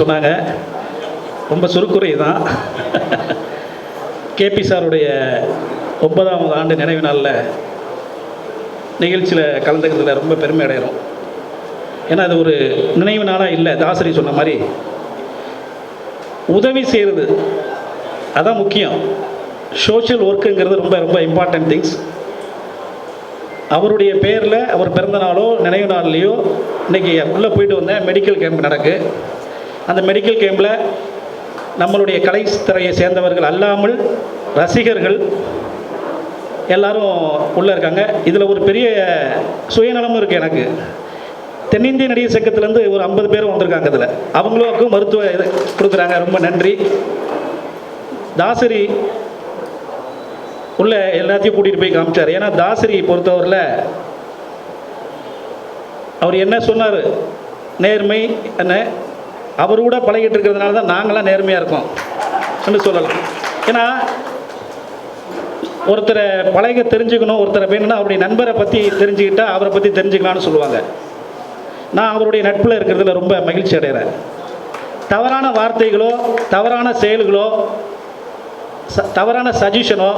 சொன்னாங்க. ரொம்ப சுருக்குறை தான் கேபி சாருடைய ஒன்பதாவது ஆண்டு நினைவு நாளில் நிகழ்ச்சியில் கலந்துக்கிறதுல ரொம்ப பெருமை அடைகிறோம். ஏன்னா அது ஒரு நினைவு நாளாக இல்லை தாசரி சொன்ன மாதிரி. உதவி செய்கிறது அதான் முக்கியம். சோஷியல் ஒர்க்குங்கிறது ரொம்ப ரொம்ப இம்பார்ட்டன்ட் திங்ஸ் அவருடைய பேரில் அவர் பிறந்த நாளோ நினைவு நாள்லேயோ இன்றைக்கி உள்ளே போயிட்டு வந்தேன் மெடிக்கல் கேம்ப் நடக்கு. அந்த மெடிக்கல் கேம்பில் நம்மளுடைய கலைத்துறையை சேர்ந்தவர்கள் அல்லாமல் ரசிகர்கள் எல்லாரும் உள்ளே இருக்காங்க. இதில் ஒரு பெரிய சுயநலமும் இருக்குது எனக்கு. தென்னிந்திய நடிகர் சங்கத்திலேருந்து ஒரு ஐம்பது பேர் வந்திருக்காங்க இதில். அவங்களுக்கும் மருத்துவ இது கொடுக்குறாங்க. ரொம்ப நன்றி. தாசரி உள்ள எல்லாத்தையும் கூட்டிகிட்டு போய் காமிச்சார். ஏன்னா தாசரி பொறுத்தவரில் அவர் என்ன சொன்னார்? நேர்மை என்ன? அவர் கூட பழகிட்டு இருக்கிறதுனால தான் நாங்களாம் நேர்மையாக இருக்கோம் என்று சொல்லலாம். ஏன்னா ஒருத்தரை பழக தெரிஞ்சுக்கணும் ஒருத்தரை வேணும்னா அவருடைய நண்பரை பற்றி தெரிஞ்சுக்கிட்டா அவரை பற்றி தெரிஞ்சுக்கலாம்னு சொல்லுவாங்க. நான் அவருடைய நட்பில் இருக்கிறதுல ரொம்ப மகிழ்ச்சி அடைகிறேன் தவறான வார்த்தைகளோ தவறான செயல்களோ ச தவறான சஜஷனோ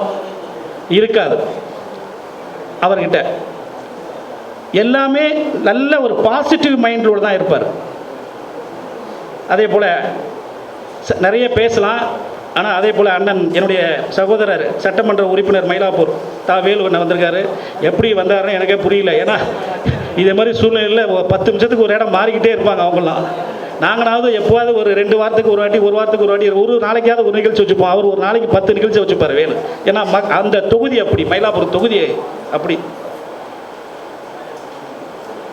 இருக்காது. அவர்கிட்ட. எல்லாமே நல்ல ஒரு பாசிட்டிவ் மைண்டோடு தான் இருப்பார். அதே போல் நிறைய பேசலாம். ஆனால் அதே போல் அண்ணன் என்னுடைய சகோதரர் சட்டமன்ற உறுப்பினர் மயிலாப்பூர் தா. வேலுவண்ணன் வந்திருக்காரு. எப்படி வந்தாருன்னு எனக்கே புரியல. ஏன்னா இதே மாதிரி சூழ்நிலையில் பத்து நிமிஷத்துக்கு ஒரு இடம் மாறிக்கிட்டே இருப்பாங்க அவங்களாம் நாங்களாவது எப்போவாவது ஒரு ரெண்டு வாரத்துக்கு ஒரு வாட்டி ஒரு வாரத்துக்கு ஒரு வாட்டி ஒரு நாளைக்காவது ஒரு நிகழ்ச்சி வச்சுப்போம். அவர் ஒரு நாளைக்கு பத்து நிகழ்ச்சி வச்சுப்பார் வேலு. ஏன்னா மக் அந்த தொகுதி அப்படி மயிலாப்பூர் தொகுதி அப்படி.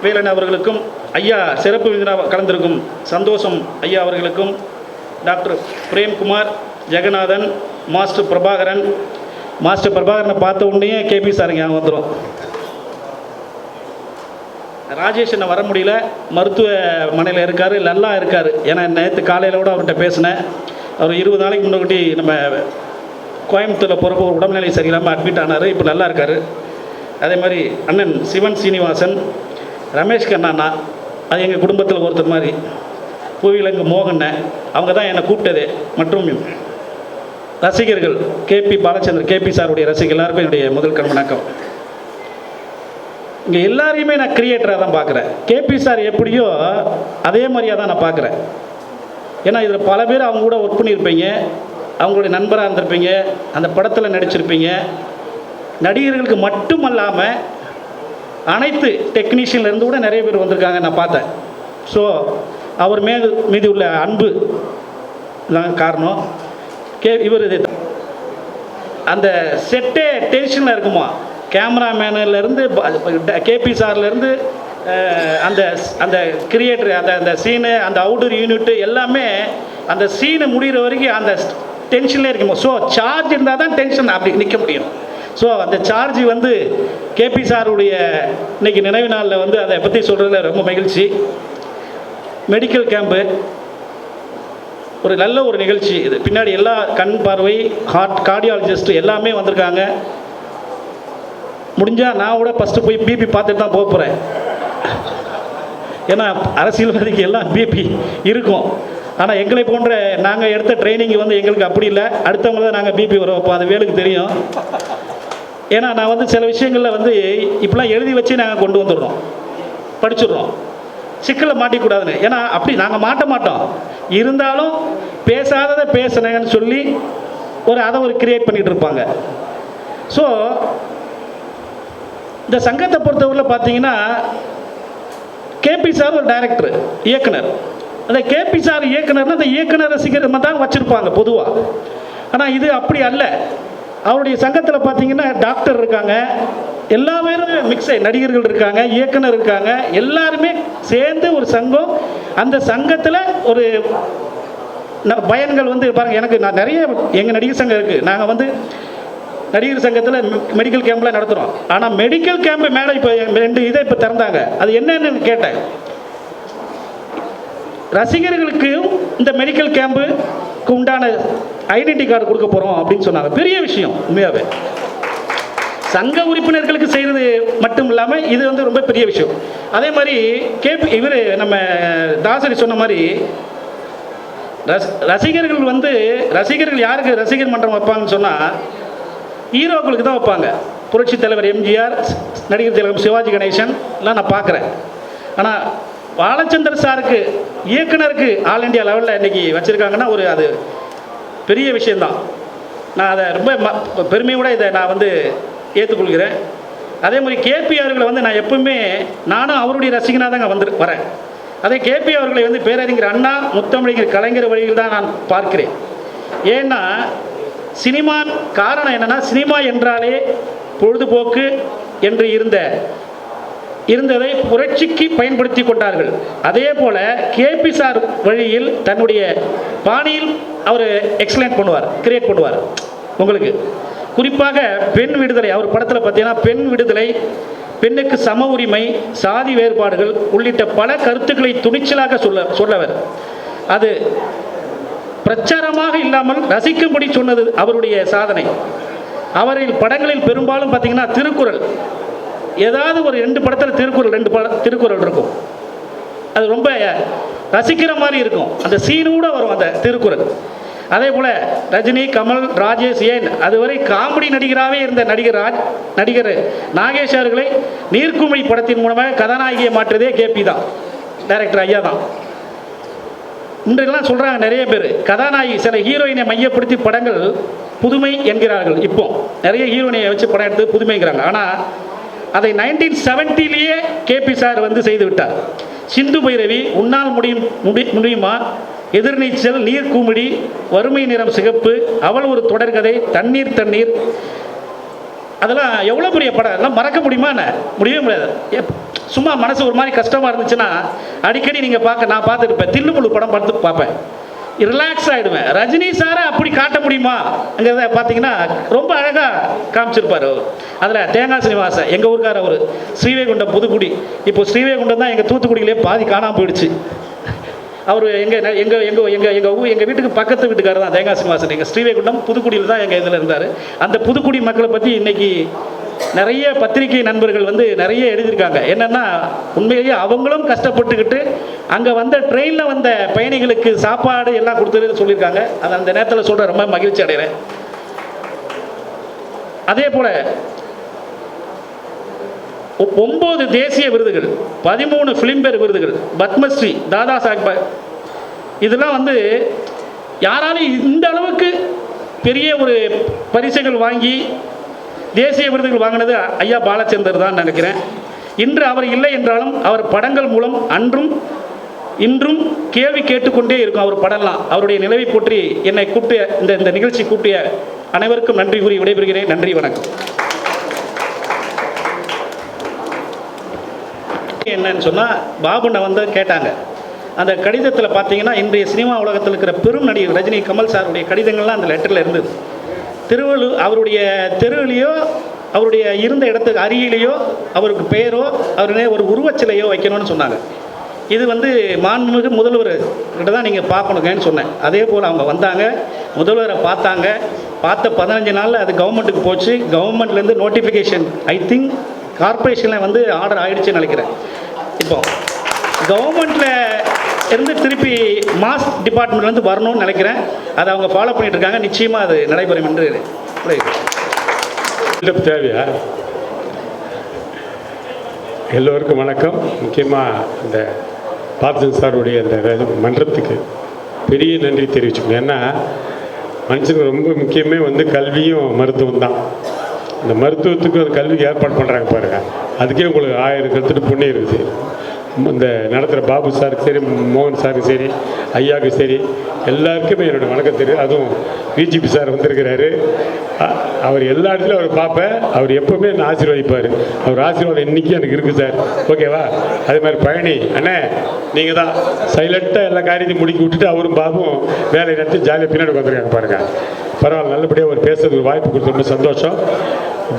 வேலன் அவர்களுக்கும் ஐயா சிறப்பு விருந்தினராக கலந்திருக்கும் சந்தோஷம் ஐயா அவர்களுக்கும் doctor Premkumar Jeganathan master Prabhakaran. Master பிரபாகரனை பார்த்த உடனே கேபி சாருங்க ஞாபகம் வந்துடும் ராஜேஷ் என்ன வர முடியல மருத்துவமனையில் இருக்கார் நல்லா இருக்கார். ஏன்னா நேற்று காலையில் கூட அவர்கிட்ட பேசினேன். அவர் இருபது நாளைக்கு முன்னாடி நம்ம கோயம்புத்தூரில் போகிறப்போ ஒரு உடல்நிலை சரியில்லாமல் அட்மிட் ஆனார் இப்போ நல்லா இருக்கார். அதே மாதிரி அண்ணன் சிவன் சீனிவாசன் ரமேஷ் கண்ணாண்ணா அது எங்கள் குடும்பத்தில் ஒருத்தர் மாதிரி. பூவிலங்கு மோகனை அவங்க தான் என்னை கூப்பிட்டது. மற்றும் ரசிகர்கள் கேபி பாலச்சந்தர் கேபி சாருடைய ரசிகர் எல்லாருக்கும் என்னுடைய முதல் கண் வணக்கம். இங்கே எல்லாரையுமே நான் கிரியேட்டராக தான் பார்க்குறேன். கேபி சார் எப்படியோ அதே மாதிரியாக தான் நான் பார்க்குறேன். ஏன்னா இதில் பல பேர் அவங்க கூட ஒர்க் பண்ணியிருப்பீங்க. அவங்களுடைய நண்பராக இருந்திருப்பீங்க. அந்த படத்தில் நடிச்சிருப்பீங்க. நடிகர்களுக்கு மட்டுமல்லாமல் அனைத்து டெக்னீஷியன்லேருந்து கூட நிறைய பேர் வந்திருக்காங்க நான் பார்த்தேன். ஸோ அவர் மீது மீது உள்ள அன்பு தான் காரணம். கே இவர் இது அந்த செட்டே டென்ஷனில் இருக்குமா? கேமராமேனிலேருந்து கேபி சார்லேருந்து அந்த அந்த கிரியேட்டர் அந்த அந்த சீனு அந்த அவுட்டர் யூனிட்டு எல்லாமே அந்த சீனை முடிகிற வரைக்கும் அந்த டென்ஷன்லேயே இருக்குமா? ஸோ சார்ஜ் இருந்தால் தான் டென்ஷன் அப்படி நிற்க முடியும். ஸோ அந்த சார்ஜ் வந்து கேபி சாருடைய இன்னைக்கு நினைவு நாளில் வந்து அதை பற்றி சொல்கிறதுல ரொம்ப மகிழ்ச்சி. மெடிக்கல் கேம்ப்பு ஒரு நல்ல ஒரு நிகழ்ச்சி இது. பின்னாடி எல்லா கண் பார்வை ஹார்ட் கார்டியாலஜிஸ்ட் எல்லாமே வந்திருக்காங்க. முடிஞ்சால் நான் கூட ஃபஸ்ட்டு போய் பிபி பார்த்துட்டு தான் போக போகிறேன் ஏன்னா அரசியல்வாதிக்கு எல்லாம் பிபி இருக்கும். ஆனால் எங்களை போன்ற நாங்கள் எடுத்த ட்ரைனிங் வந்து எங்களுக்கு அப்படி இல்லை. அடுத்தவங்க தான் நாங்கள் பிபி வரோம் அப்போ அது வேலுக்கு தெரியும். ஏன்னா நான் வந்து சில விஷயங்களில் வந்து இப்படிலாம் எழுதி வச்சு நாங்கள் கொண்டு வந்துடுறோம். படிச்சிடுறோம். சிக்கலை மாட்டிக்கூடாதுன்னு. ஏன்னா அப்படி நாங்கள் மாட்ட மாட்டோம். இருந்தாலும் பேசாததை பேசுனேன்னு சொல்லி ஒரு அதை ஒரு கிரியேட் பண்ணிகிட்டு இருப்பாங்க. ஸோ இந்த சங்கத்தை பொறுத்தவரையில் பார்த்தீங்கன்னா கேபி சார் ஒரு டைரக்டர் இயக்குனர். அந்த கேபி சார் இயக்குனர்னா அந்த இயக்குனர் ரசிகர் தான் வச்சுருப்பாங்க பொதுவாக ஆனால் இது அப்படி அல்ல. அவருடைய சங்கத்தில் பார்த்தீங்கன்னா டாக்டர் இருக்காங்க. எல்லா பேரும் மிக்ஸ் நடிகர்கள் இருக்காங்க இயக்குனர் இருக்காங்க. எல்லாருமே சேர்ந்து ஒரு சங்கம். அந்த சங்கத்தில் ஒரு ந- பயன்கள் வந்து பாருங்கள் எனக்கு நான் நிறைய எங்கள் நடிகர் சங்கம் இருக்குது நாங்கள் வந்து நடிகர் சங்கத்தில் மெடிக்கல் கேம்ப்லாம் நடத்துகிறோம் ஆனால் மெடிக்கல் கேம்ப் மேலே இப்போ ரெண்டு இதை இப்போ திறந்தாங்க. அது என்னன்னு கேட்டேன். ரசிகர்களுக்கும் இந்த மெடிக்கல் கேம்புக்கு உண்டான ஐடென்டி கார்டு கொடுக்க போகிறோம் அப்படின்னு சொன்னாங்க. பெரிய விஷயம் உண்மையாகவே சங்க உறுப்பினர்களுக்கு செய்கிறது மட்டும் இல்லாமல் இது வந்து ரொம்ப பெரிய விஷயம். அதே மாதிரி கேபி இவர் நம்ம தாசரி சொன்ன மாதிரி ரஸ் ரசிகர்கள் வந்து ரசிகர்கள் யாருக்கு ரசிகர் மன்றம் வைப்பாங்கன்னு சொன்னால் ஹீரோக்களுக்கு தான் வைப்பாங்க. புரட்சி தலைவர் எம்ஜிஆர் நடிகர் திலகம் சிவாஜி கணேசன் எல்லாம் நான் பார்க்குறேன். ஆனால் பாலச்சந்தர் சாருக்கு இயக்குனருக்கு ஆல் இண்டியா லெவலில் இன்றைக்கி வச்சுருக்காங்கன்னா ஒரு அது பெரிய விஷயந்தான் நான் அதை ரொம்ப ம பெருமையோட இதை நான் வந்து ஏற்றுக்கொள்கிறேன் அதே மாதிரி கேபி அவர்களை வந்து நான் எப்பவுமே நானும் அவருடைய ரசிகனாக தாங்க வந்து வரேன். அதே கேபி அவர்களை வந்து பேரறிஞர் அண்ணா முத்தமிழர் கலைஞர் வழியில் தான் நான் பார்க்கிறேன். ஏன்னா சினிமா காரணம் என்னன்னா சினிமா என்றாலே பொழுதுபோக்கு என்று இருந்த இருந்ததை புரட்சிக்கு பயன்படுத்தி கொண்டார்கள். அதே போல கேபி சார் வழியில் தன்னுடைய பாணியில் அவர் எக்ஸலண்ட் பண்ணுவார் கிரியேட் பண்ணுவார். உங்களுக்கு. குறிப்பாக பெண் விடுதலை அவர் படத்தில் பார்த்தீங்கன்னா பெண் விடுதலை பெண்ணுக்கு சம உரிமை சாதி வேறுபாடுகள் உள்ளிட்ட பல கருத்துக்களை துணிச்சலாக சொல்ல சொல்லவர். அது பிரச்சாரமாக இல்லாமல் ரசிக்கும்படி சொன்னது அவருடைய சாதனை. அவரின் படங்களில் பெரும்பாலும் பார்த்தீங்கன்னா திருக்குறள். ஏதாவது ஒரு ரெண்டு படத்தில் திருக்குறள் ரெண்டு பட திருக்குறள் இருக்கும். அது ரொம்ப ரசிக்கிற மாதிரி இருக்கும். அந்த சீனோட வரும் அந்த திருக்குறள். அதே போல் ரஜினி கமல் ராஜேஷ் ஏன் அதுவரை காமெடி நடிகராகவே இருந்த நடிகர் ராஜ் நடிகர் நாகேஷ் அவர்களை நீர்க்குமிழி படத்தின் மூலமாக கதாநாயகியை மாற்றுறதே கேபி தான் டைரக்டர் ஐயா தான். இன்றைக்கெல்லாம் சொல்கிறாங்க நிறைய பேர் கதாநாயகி சில ஹீரோயினை மையப்படுத்தி படங்கள் புதுமை என்கிறார்கள். இப்போ நிறைய ஹீரோயினை வச்சு படம் எடுத்து புதுமைங்கிறாங்க. ஆனால் அதை நைன்டீன் செவன்ட்டிலேயே கேபி சார் வந்து செய்து விட்டார். சிந்து பைரவி உன்னால் முடியும் முடி முடியுமா? எதிர்நீச்சல் நீர் கூமிடி வறுமை நிறம் சிகப்பு அவள் ஒரு தொடர்கதை தண்ணீர் தண்ணீர். அதெல்லாம் எவ்வளோ பெரிய படம்? அதெல்லாம் மறக்க முடியுமா என்ன? முடியவே முடியாது. சும்மா மனசு ஒரு மாதிரி கஷ்டமாக இருந்துச்சுன்னா அடிக்கடி நீங்கள் பார்க்க நான் பார்த்துருப்பேன் தில்லுமுழு படம் பார்த்து பார்ப்பேன். ரிலாக்ஸ் ஆகிடுவேன் ரஜினி சாரை அப்படி காட்ட முடியுமாங்கிறத பார்த்தீங்கன்னா ரொம்ப அழகாக காமிச்சிருப்பார் அவர். அதில் தேங்காய் சீனிவாசன் எங்கள் ஊருக்கார் அவர். ஸ்ரீவைகுண்டம் புதுக்குடி. இப்போ ஸ்ரீவைகுண்டம் தான் எங்கள் தூத்துக்குடியிலே பாதி காணாமல் போயிடுச்சு. அவர் எங்கள் எங்கள் எங்கள் எங்கள் எங்கள் ஊர் எங்கள் வீட்டுக்கு பக்கத்து வீட்டுக்காரர் தான் தேங்காய் சீனிவாசன். எங்கள் ஸ்ரீவைகுண்டம் புதுக்குடியில் தான் எங்கள் இதில் இருந்தார். அந்த புதுக்குடி மக்களை பற்றி இன்றைக்கி நிறைய பத்திரிகை நண்பர்கள் வந்து நிறைய எழுதியிருக்காங்க. என்னென்னா உண்மையிலேயே அவங்களும் கஷ்டப்பட்டுக்கிட்டு அங்கே வந்த ட்ரெயினில் வந்த பயணிகளுக்கு சாப்பாடு எல்லாம் கொடுத்தது சொல்லியிருக்காங்க. அது அந்த நேரத்தில் சொல்கிற ரொம்ப மகிழ்ச்சி அடைகிறேன். அதே போல் ஒ- தேசிய விருதுகள் பதிமூணு ஃபிலிம்பேர் விருதுகள் பத்மஸ்ரீ தாதா சாஹிப் பா- இதெல்லாம் வந்து யாராலும் இந்த அளவுக்கு பெரிய ஒரு பரிசுகள் வாங்கி தேசிய விருதுகள் வாங்கினது ஐயா பாலச்சந்தர் தான் நினைக்கிறேன். இன்று அவர் இல்லை என்றாலும் அவர் படங்கள் மூலம் அன்றும் இன்றும் கேள்வி கேட்டுக்கொண்டே இருக்கும் அவர் படம்லாம். அவருடைய நிலவை போற்றி என்னை கூப்பிட்டு இந்த இந்த நிகழ்ச்சி கூப்பிய அனைவருக்கும் நன்றி கூறி விடைபெறுகிறேன். நன்றி வணக்கம். என்னன்னு சொன்னால் பாபுண்ணை வந்து கேட்டாங்க. அந்த கடிதத்தில் பார்த்தீங்கன்னா இன்றைய சினிமா உலகத்தில் இருக்கிற பெரும் நடிகர் ரஜினி கமல் சாருடைய கடிதங்கள்லாம் அந்த லெட்டரில் இருந்தது. திருவள்ளு அவருடைய தெருவிலையோ அவருடைய இருந்த இடத்துக்கு அருகிலேயோ அவருக்கு பெயரோ அவருடைய ஒரு உருவச்சிலையோ வைக்கணும்னு சொன்னாங்க. இது வந்து மாண்புமிகு முதல்வர் கிட்ட தான் நீங்கள் பார்க்கணுங்கன்னு சொன்னேன். அதே போல் அவங்க வந்தாங்க முதல்வரை பார்த்தாங்க. பார்த்த பதினஞ்சு நாளில் அது கவர்மெண்ட்டுக்கு போச்சு. கவர்மெண்ட்லேருந்து நோட்டிஃபிகேஷன் ஐ திங்க் கார்ப்பரேஷனில் வந்து ஆர்டர் ஆகிடுச்சுன்னு நினைக்கிறேன். இப்போ கவர்மெண்ட்டில் இருந்து திருப்பி மாஸ் டிபார்ட்மெண்ட்லேருந்து வரணும்னு நினைக்கிறேன். அதை அவங்க ஃபாலோ பண்ணிட்டு இருக்காங்க நிச்சயமாக அது நடைபெறும் என்று தேவையா? எல்லோருக்கும் வணக்கம். முக்கியமாக இந்த பார்த்தன் சாருடைய அந்த மன்றத்துக்கு பெரிய நன்றி தெரிவிச்சுக்கணும். ஏன்னா மனுஷனுக்கு ரொம்ப முக்கியமே வந்து கல்வியும் மருத்துவம் தான். இந்த மருத்துவத்துக்கு அந்த கல்விக்கு ஏற்பாடு பண்ணுறாங்க பாருங்கள் அதுக்கே உங்களுக்கு ஆயிரம் கற்றுட்டு புண்ணியம் இருக்குது. இந்த நடத்துகிற பாபு சாருக்கு சரி மோகன் சாருக்கு சரி ஐயாவுக்கு சரி எல்லாருக்குமே என்னோடய வணக்கம் தெரியும். அதுவும் பிஜிபி சார் வந்திருக்கிறாரு. அவர் எல்லா இடத்துலையும் அவர் பார்ப்பேன். அவர் எப்பவுமே என்னை ஆசீர்வதிப்பார். அவர் ஆசீர்வாதம் இன்றைக்கி எனக்கு இருக்குது சார். ஓகேவா? அதே மாதிரி பழனி அண்ணே நீங்கள் தான். சைலண்ட்டாக எல்லா காரியத்தையும் முடிக்கி விட்டுட்டு அவரும் பாபும் வேலையை நடத்தி ஜாலியாக பின்னாடி உட்காந்துருக்காங்க பாருங்கள் பரவாயில்ல நல்லபடியாக அவர் பேசுறதுக்கு வாய்ப்பு கொடுத்து சந்தோஷம்.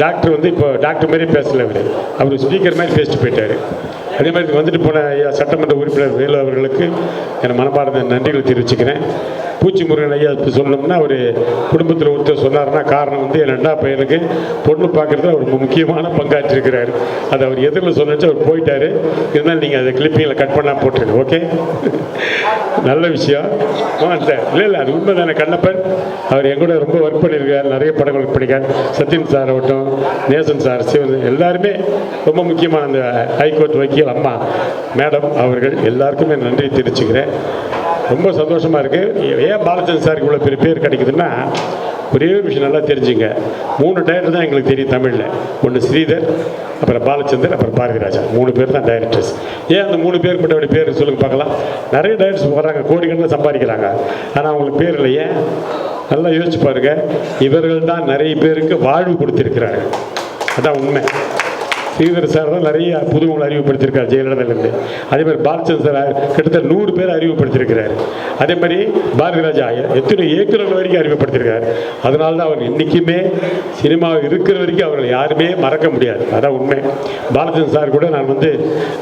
டாக்டர் வந்து இப்போ டாக்டர் மாதிரி பேசலை அவர் அவர் ஸ்பீக்கர் மாதிரி பேசிட்டு போயிட்டார். அதே மாதிரி வந்துட்டு போன ஐயா சட்டமன்ற உறுப்பினர் வேலு அவர்களுக்கு என் மனமார்ந்த நன்றிகள் தெரிவிச்சுக்கிறேன். பூச்சி முருகன் ஐயா சொல்லணும்னா அவர் குடும்பத்தில் ஒருத்தர் சொன்னார்னா காரணம் வந்து என் ரெண்டா பையனுக்கு பொண்ணு பார்க்குறதுல அவர் முக்கியமான பங்காற்றிருக்கிறார். அது அவர் எதிரில் சொன்னச்சு அவர் போயிட்டாரு. இருந்தாலும் நீங்கள் அதை கிளிப்பிங்கில் கட் பண்ணால் போட்டுருங்க ஓகே நல்ல விஷயம். சார் இல்லை இல்லை அது உண்மை தானே கண்ணப்பன்? அவர் எங்கூட ரொம்ப ஒர்க் பண்ணியிருக்கார் நிறைய படங்கள் ஒர்க் பண்ணிக்கார் சத்யன் சார் ஆகட்டும் நேசன் சார் சிவன் எல்லாருமே ரொம்ப முக்கியமான அந்த ஹைகோர்ட் வக்கீல். அம்மா. மேடம் அவர்கள் எல்லாருக்குமே நன்றி தெரிவிச்சுக்கிறேன். ரொம்ப சந்தோஷமாக இருக்குது ஏன் பாலச்சந்திரன் சாருக்கு இவ்வளோ பெரிய பேர் கிடைக்குதுன்னா ஒரே ஒரு விஷயம் நல்லா தெரிஞ்சுங்க. மூணு டைரக்டர் தான் எங்களுக்கு தெரியும் தமிழில். ஒன்று ஸ்ரீதர் அப்புறம் பாலச்சந்தர் அப்புறம் பாரதி ராஜா மூணு பேர் தான் டைரக்டர்ஸ் ஏன் அந்த மூணு பேர் மட்டும் அப்படி பேர் சொல்லுங்க பார்க்கலாம். நிறைய டைரக்டர்ஸ் போகிறாங்க கோடிக்கணக்கில் சம்பாதிக்கிறாங்க. ஆனால் அவங்களுக்கு பேர் இல்லை. ஏன்? நல்லா யோசிச்சு பாருங்க. இவர்கள் தான் நிறைய பேருக்கு வாழ்வு கொடுத்துருக்கிறாங்க அதான் உண்மை. ஸ்ரீதர் சார் தான் நிறைய புதுவங்களை அறிமுகப்படுத்தியிருக்கார் ஜெயலலிதாலேருந்து அதே மாதிரி பாலச்சந்திர சார் கிட்டத்தட்ட நூறு பேர் அறிமுகப்படுத்தியிருக்கிறார். அதே மாதிரி பாரதி ராஜா எத்தனை இயக்குநர்கள் வரைக்கும் அறிமுகப்படுத்தியிருக்கார். அதனால தான் அவர் இன்றைக்குமே சினிமா இருக்கிற வரைக்கும் அவர்களை யாருமே மறக்க முடியாது. அதான் உண்மை. பாலச்சந்திரன் சார் கூட நான் வந்து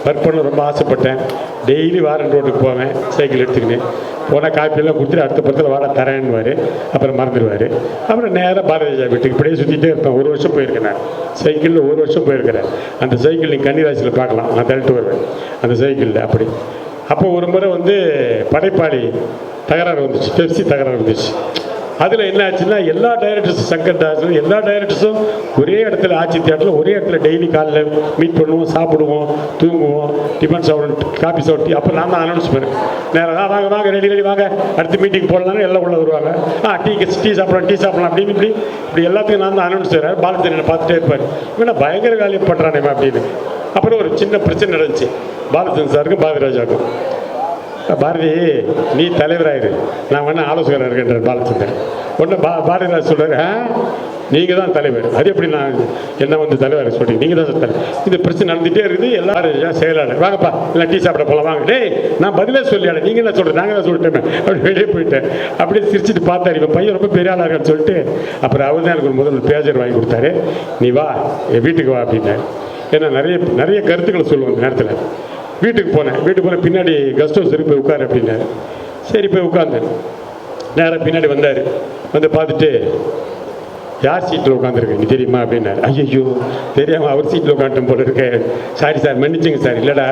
ஒர்க் பண்ண ரொம்ப ஆசைப்பட்டேன். டெய்லி வாரன் ரோட்டுக்கு போவேன் சைக்கிள் எடுத்துக்கினேன். போனால் காப்பியெல்லாம் கொடுத்துட்டு அடுத்த படத்தில் வாட தரேன்னுவார். அப்புறம் மறந்துடுவார். அப்புறம் நேராக பாரதி ராஜா வீட்டுக்கு இப்படியே சுற்றிட்டே இருப்பேன். ஒரு வருஷம் போயிருக்கேன் நான். சைக்கிளில் ஒரு வருஷம் போயிருக்கிறேன். அந்த சைக்கிள் நீங்கள் கன்னிராசியில் பார்க்கலாம். நான் தள்ளிட்டு வருவேன். அந்த சைக்கிளில் அப்படி. அப்போ ஒரு முறை வந்து படைப்பாளி தகராறு வந்துச்சு. பெப்சி தகராறு வந்துச்சு. அதில் என்ன ஆச்சுன்னா எல்லா டைரக்டர்ஸும் சங்கர் தாஸும் எல்லா டைரக்டர்ஸும் ஒரே இடத்துல ஆட்சி தியேட்டரில் ஒரே இடத்துல டெய்லி காலையில் மீட் பண்ணுவோம் சாப்பிடுவோம் தூங்குவோம் டிஃபன் சாப்பிடுவோம் காஃபி சாப்பிட்டு அப்போ நான் தான் அனௌன்ஸ் பண்ணேன். நேரம் வாங்க வாங்க ரெடி ரெடி வாங்க. அடுத்து மீட்டிங் போடலாம்னு எல்லாம் உள்ள வருவாங்க. ஆ டீ டீ சாப்பிடலாம் டீ சாப்பிடலாம் அப்படின்னு இப்படி இப்படி எல்லாத்துக்கும் நான் தான் அனௌன்ஸ் செய்கிறேன் பாலச்சந்திரனை பார்த்துட்டே இருப்பார். இவனா பயங்கர வேலையை பண்ணுறானே அப்படின்னு. அப்புறம் ஒரு சின்ன பிரச்சனை நடந்துச்சு. பாலச்சந்திரன் சாருக்கும் பாரதிராஜாவுக்கும் பாரதி நீ தலைவராயிரு. நான் வேணா ஆலோசகராக இருக்கின்ற பாலச்சந்தர் ஒன்று பா பாரதிராஜ் சொல்கிறார் ஆ நீங்கள் தான் தலைவர். அது எப்படி நான் என்ன வந்து தலைவர் சொல்லி நீங்கள் தான் தலைவர். இது பிரச்சனை நடந்துகிட்டே இருக்குது. எல்லாரும் செயலாளர். வாங்கப்பா இல்லை டீ சாப்பிட போகலாம் வாங்க. டேய் நான் பதிலே சொல்லியாட நீங்கள் என்ன சொல்கிறேன் நாங்கள் தான் சொல்லிட்டேன் அப்படி வெளியே போயிட்டேன். அப்படியே சிரிச்சிட்டு பார்த்தாரு. இப்போ பையன் ரொம்ப பெரிய ஆளாக சொல்லிட்டு அப்புறம் அவர் தான் எனக்கு ஒரு முதல் பேஜர் வாங்கி கொடுத்தாரு. நீ வா என் வீட்டுக்கு வா அப்படின்னாரு. ஏன்னா நிறைய நிறைய கருத்துக்களை சொல்லுவோம் அந்த நேரத்தில். வீட்டுக்கு போனேன். வீட்டுக்கு போன பின்னாடி கெஸ்ட் ஹவுஸ் இருக்கு. போய் உட்காரு அப்படின்னாரு சரி போய் உட்காந்தேன். நேராக பின்னாடி வந்தார். வந்து பார்த்துட்டு யார் சீட்டில் உட்காந்துருக்கு? நீ தெரியுமா? அப்படின்னாரு. ஐயோ தெரியாமல் அவர் சீட்டில் உட்காந்துட்டேன் போல இருக்கேன் சாரி சார் மன்னிச்சுங்க சார் இல்லைடா.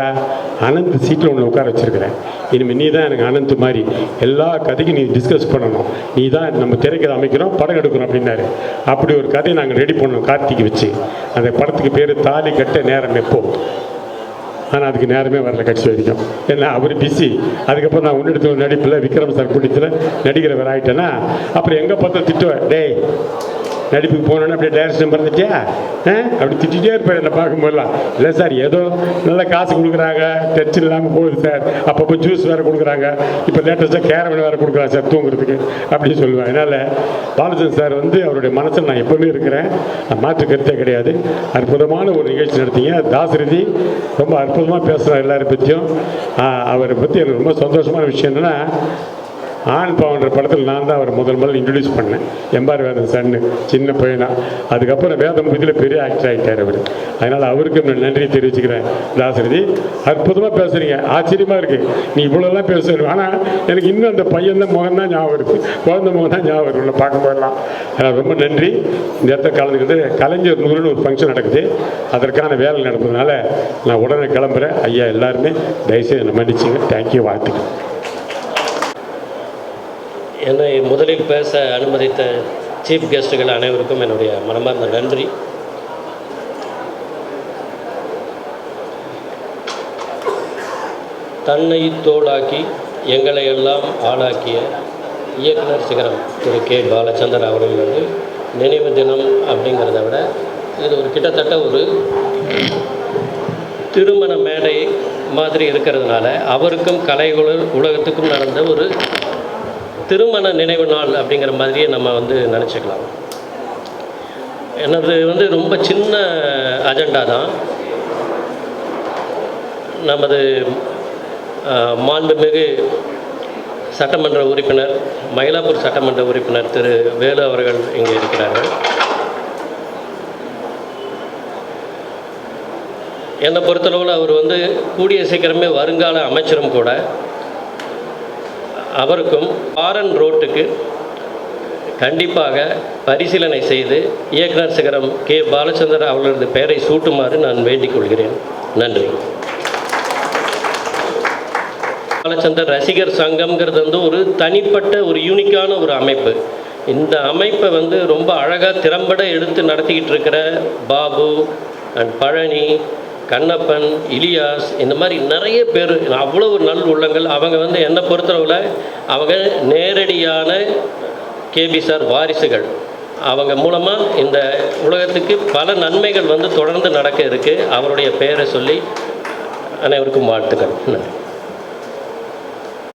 அனந்த் சீட்டில் ஒன்று உட்கார வச்சிருக்கிறேன். இனிமேல் நீ தான் எனக்கு அனந்த் மாதிரி எல்லா கதைக்கும் நீ டிஸ்கஸ் பண்ணணும். நீ தான் நம்ம திரைக்கதை அமைக்கிறோம் படம் எடுக்கிறோம் அப்படின்னாரு. அப்படி ஒரு கதையை நாங்கள் ரெடி பண்ணோம். கார்த்திக்கு வச்சு. அந்த படத்துக்கு பேர் தாலி கட்ட நேரம் எப்போ? ஆனால் அதுக்கு நேரமே வரல கட்சி வரைக்கும். ஏன்னா அவர் பிஸி அதுக்கப்புறம் நான் ஒன்று நடிப்பில் விக்ரம் சார் கூட்டத்தில் நடிக்கிறவர் ஆகிட்டேன்னா அப்புறம் எங்கே பார்த்தா திட்டுவேன் டேய் நடிப்புக்கு போனோன்னு அப்படியே டைரக்ஷன் மறந்துட்டியா? ஆ? அப்படி திட்டிகிட்டே இருப்பார் என்னை பார்க்கும்போதெல்லாம். இல்லை சார் ஏதோ நல்ல காசு கொடுக்குறாங்க. டென்ஷன் இல்லாமல் போகுது சார். அப்பப்போ ஜூஸ் வேறு கொடுக்குறாங்க. இப்போ லேட்டஸ்ட்டாக கேரவன் வேறு கொடுக்குறாங்க சார் தூங்குறதுக்கு. அப்படின்னு சொல்லுவேன். அதனால் பாலச்சந்திரன் சார் வந்து அவருடைய மனசில் நான் எப்போவுமே இருக்கிறேன். நான் மாற்று கருத்தே கிடையாது. அற்புதமான ஒரு நிகழ்ச்சி நடத்திங்க. தாசரதி ரொம்ப அற்புதமாக பேசுகிறார் எல்லாரை பற்றியும். அவரை பற்றி எனக்கு ரொம்ப சந்தோஷமான விஷயம் என்னென்னா ஆண் பாவன்ற படத்தில் நான் தான் அவர் முதல் முதல் இன்ட்ரடியூஸ் பண்ணேன். எம்பார் வேதன் சன்னு சின்ன பையனா. அதுக்கப்புறம் வேதம் இதில் பெரிய ஆக்டர் ஆகிட்டார் அவர். அதனால் அவருக்கு நான் நன்றி தெரிவிச்சுக்கிறேன். தாசரதி அற்புதமாக பேசுகிறீங்க ஆச்சரியமாக இருக்குது நீ இவ்வளோலாம் பேசுகிறீங்க ஆனால் எனக்கு இன்னும் அந்த பையன் தான் முகம் தான் ஞாபகம் இருக்குது குழந்தை முகம் தான் ஞாபகம் இருக்கு. உன்னை பார்க்க போயிடலாம் ரொம்ப நன்றி. இந்த இடத்த கலந்துக்கிறது கலைஞர் நூறுன்னு ஒரு ஃபங்க்ஷன் நடக்குது. அதற்கான வேலை நடப்பதுனால நான் உடனே கிளம்புறேன். ஐயா எல்லாருமே தயவுசெய்து என்னை மன்னிச்சுங்க. தேங்க்யூ வாழ்த்துக்கிறேன் என்னை முதலில் பேச அனுமதித்த சீஃப் கெஸ்ட்டுகள் அனைவருக்கும் என்னுடைய மனமார்ந்த நன்றி. தன்னை தோளாக்கி எங்களை எல்லாம் ஆளாக்கிய இயக்குனர் சிகரம் திரு கே பாலச்சந்தர் அவர்கள் வந்து நினைவு தினம் அப்படிங்கிறத விட இது ஒரு கிட்டத்தட்ட ஒரு திருமண மேடை மாதிரி இருக்கிறதுனால அவருக்கும் கலை உலகத்துக்கும் நடந்த ஒரு திருமண நினைவு நாள் அப்படிங்கிற மாதிரியே நம்ம வந்து நினச்சிக்கலாம். எனது வந்து ரொம்ப சின்ன அஜெண்டா தான். நமது மாண்புமிகு சட்டமன்ற உறுப்பினர் மயிலாப்பூர் சட்டமன்ற உறுப்பினர் திரு வேலு அவர்கள் இங்கே இருக்கிறார்கள். என்னை பொறுத்தளவில் அவர் வந்து கூடிய சீக்கிரமே வருங்கால அமைச்சரும் கூட அவருக்கும் பாரன் ரோட்டுக்கு கண்டிப்பாக பரிசீலனை செய்து இயக்குனர் சிகரம் கே. பாலச்சந்தர் அவர்களது பெயரை சூட்டுமாறு நான் வேண்டிக் கொள்கிறேன். நன்றி. பாலச்சந்தர் ரசிகர் சங்கம்ங்கிறது வந்து ஒரு தனிப்பட்ட ஒரு யூனிக்கான ஒரு அமைப்பு. இந்த அமைப்பை வந்து ரொம்ப அழகாக திறம்பட எடுத்து நடத்திக்கிட்டு இருக்கிற பாபு அண்ட் பழனி கண்ணப்பன் இலியாஸ் இந்த மாதிரி நிறைய பேர் அவ்வளோ நல் உள்ளங்கள். அவங்க வந்து என்னை பொறுத்தளவில் அவங்க நேரடியான கேபி சார் வாரிசுகள். அவங்க மூலமாக இந்த உலகத்துக்கு பல நன்மைகள் வந்து தொடர்ந்து நடக்க இருக்குது அவருடைய பெயரை சொல்லி அனைவருக்கும் வாழ்த்துக்கள். நன்றி.